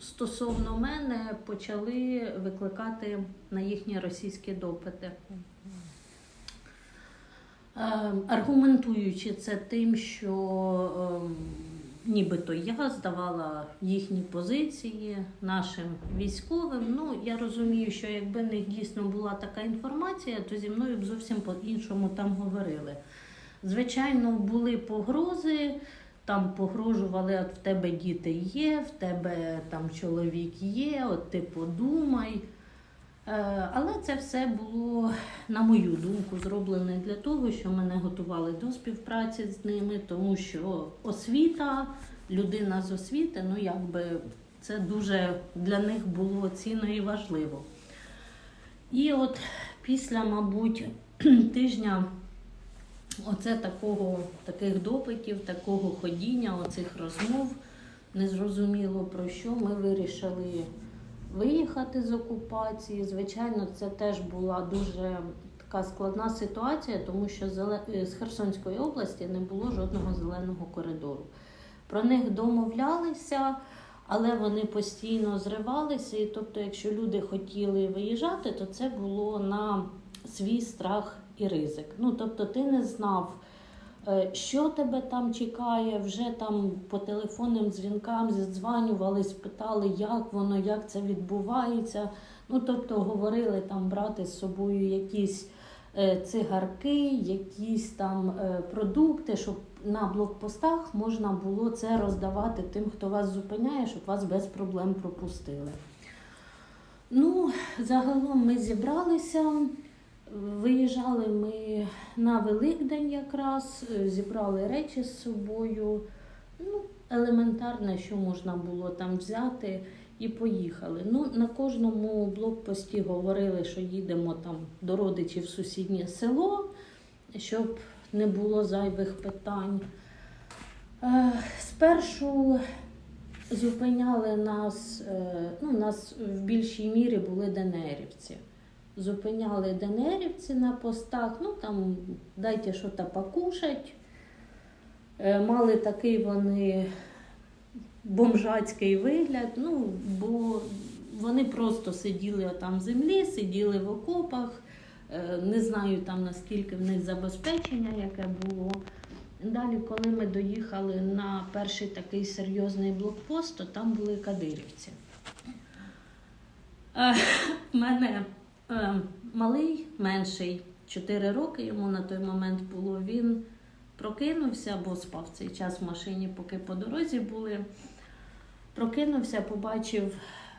Стосовно мене почали викликати на їхні російські допити. Е, Аргументуючи це тим, що ем, нібито я здавала їхні позиції нашим військовим. Ну, я розумію, що якби них дійсно була така інформація, то зі мною б зовсім по-іншому там говорили. Звичайно, були погрози, там погрожували, от в тебе діти є, в тебе там чоловік є, от ти подумай. Е, Але це все було, на мою думку, зроблене для того, що мене готували до співпраці з ними, тому що освіта, людина з освіти, ну якби це дуже для них було цінно і важливо. І от після, мабуть, тижня оце такого, таких допитів, такого ходіння, оцих розмов, незрозуміло про що, ми вирішили виїхати з окупації. Звичайно, це теж була дуже така складна ситуація, тому що е, з Херсонської області не було жодного зеленого коридору. Про них домовлялися, але вони постійно зривалися. І тобто, якщо люди хотіли виїжджати, то це було на свій страх і ризик. Ну тобто, ти не знав. Е, Що тебе там чекає? Вже там по телефонним дзвінкам зідзванювались, питали, як воно, як це відбувається. Ну, тобто говорили там брати з собою якісь е, цигарки, якісь там е, продукти, щоб на блокпостах можна було це роздавати тим, хто вас зупиняє, щоб вас без проблем пропустили. Ну, загалом ми зібралися. Виїжджали ми на Великдень якраз, е, зібрали речі з собою. Ну, елементарне, що можна було там взяти, і поїхали. Ну, на кожному блокпості говорили, що їдемо там до родичів в сусіднє село, щоб не було зайвих питань. Е, Спершу зупиняли нас, е, ну, нас в більшій мірі були ДНРівці зупиняли ДНРівці на постах, ну там дайте що то покушать. Е, Мали такий вони бомжацький вигляд, ну, бо вони просто сиділи там в землі, сиділи в окопах. Е, Не знаю там наскільки в них забезпечення, яке було. Далі, коли ми доїхали на перший такий серйозний блокпост, то там були кадирівці. Е, в мене Е, Малий, менший, 4 роки йому на той момент було. Він прокинувся, бо спав цей час в машині, поки по дорозі були. Прокинувся, побачив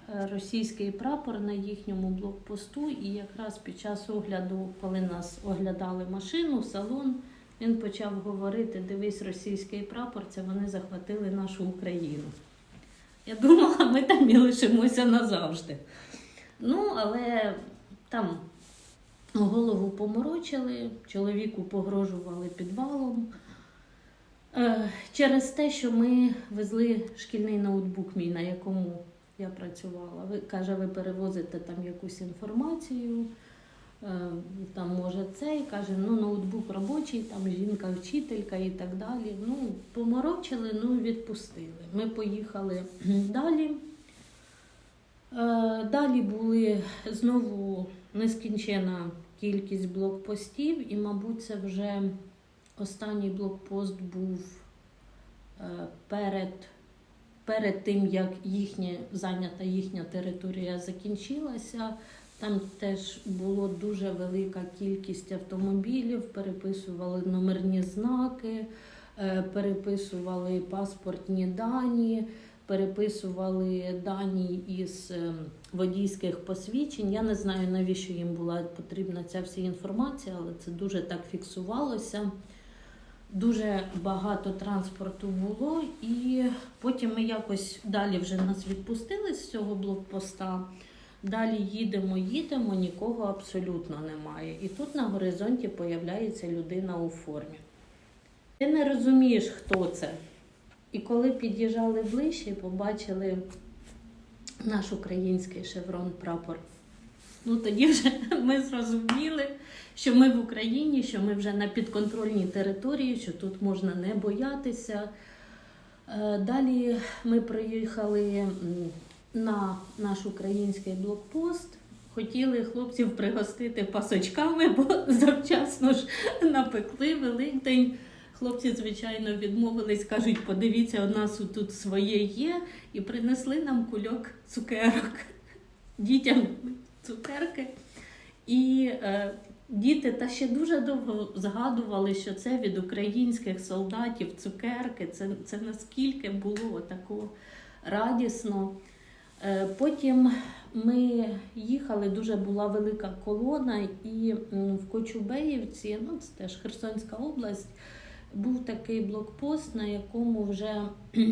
е, російський прапор на їхньому блокпосту, і якраз під час огляду, коли нас оглядали машину, салон, він почав говорити: дивись, російський прапор, це вони захватили нашу Україну. Я думала, ми там і лишимося назавжди. Ну, але там голову поморочили, чоловіку погрожували підвалом. Е, Через те, що ми везли шкільний ноутбук мій, на якому я працювала. Ви каже, ви перевозите там якусь інформацію, е, там може цей, каже, ну ноутбук робочий, там жінка, вчителька і так далі. Ну, поморочили, ну відпустили. Ми поїхали далі. Е, Далі були знову нескінчена кількість блокпостів, і, мабуть, це вже останній блокпост був е, перед, перед тим, як їхня, зайнята їхня територія закінчилася. Там теж було дуже велика кількість автомобілів, переписували номерні знаки, е, переписували паспортні дані переписували дані із ем, водійських посвідчень. Я не знаю, навіщо їм була потрібна ця вся інформація, але це дуже так фіксувалося. Дуже багато транспорту було, і потім ми якось далі вже нас відпустили з цього блокпоста. Далі їдемо, їдемо, нікого абсолютно немає. І тут на горизонті появляється людина у формі. Ти не розумієш, хто це. І коли під'їжджали ближче, побачили наш український шеврон прапор. Ну тоді вже ми зрозуміли, що ми в Україні, що ми вже на підконтрольній території, що тут можна не боятися. Е, Далі ми приїхали на наш український блокпост. Хотіли хлопців пригостити пасочками, бо завчасно ж напекли Великдень. Хлопці, звичайно, відмовились, кажуть, подивіться, у нас тут своє є, і принесли нам кульок цукерок. Дітям цукерки. І е, діти та ще дуже довго згадували, що це від українських солдатів цукерки. Це, це наскільки було тако радісно. Е, Потім ми їхали, дуже була велика колона, і в Кочубеївці, ну це теж Херсонська область, був такий блокпост, на якому вже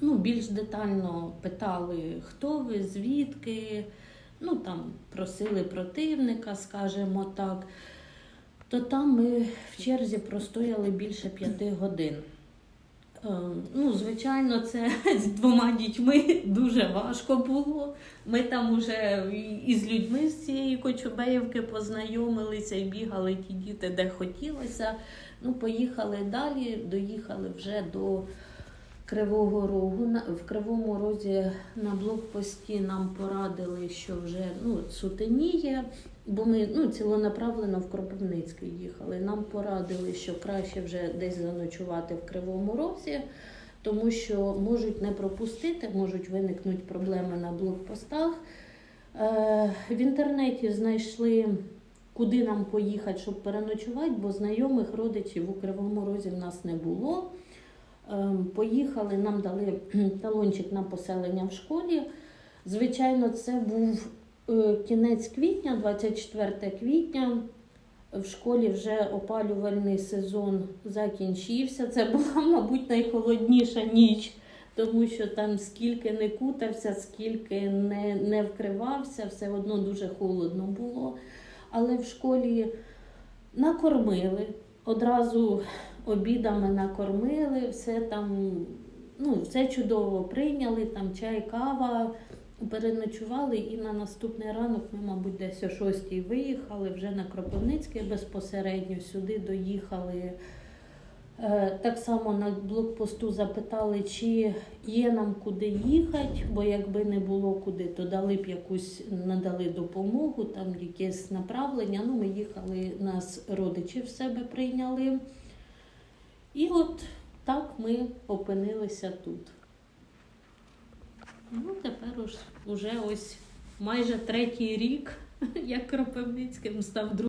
ну, більш детально питали, хто ви, звідки, ну там просили противника, скажімо так. То там ми в черзі простояли більше п'яти годин. Е, Ну, звичайно, це з двома дітьми дуже важко було. Ми там уже і з людьми з цієї Кочубеївки познайомилися і бігали ті діти, де хотілося. Ну, поїхали далі, доїхали вже до Кривого Рогу. В Кривому Розі на блокпості нам порадили, що вже ну, сутеніє, бо ми ну, цілонаправлено в Кропивницький їхали. Нам порадили, що краще вже десь заночувати в Кривому Розі, тому що можуть не пропустити, можуть виникнути проблеми на блокпостах. Е, в інтернеті знайшли, куди нам поїхати, щоб переночувати, бо знайомих родичів у Кривому Розі в нас не було. Ем, Поїхали, нам дали талончик на поселення в школі. Звичайно, це був е, кінець квітня, 24 квітня. В школі вже опалювальний сезон закінчився. Це була, мабуть, найхолодніша ніч, тому що там скільки не кутався, скільки не, не вкривався, все одно дуже холодно було. Але в школі накормили, одразу обідами накормили, все там, ну, все чудово прийняли, там чай, кава. Переночували і на наступний ранок ми, мабуть, десь о 6 виїхали вже на Кропивницький безпосередньо сюди доїхали. Е, Так само на блокпосту запитали, чи є нам куди їхати, бо якби не було куди, то дали б якусь надали допомогу, там якесь направлення. Ну, ми їхали, нас родичі в себе прийняли. І от так ми опинилися тут. Ну, тепер уж, уже ось майже третій рік, як Кропивницьким став другим.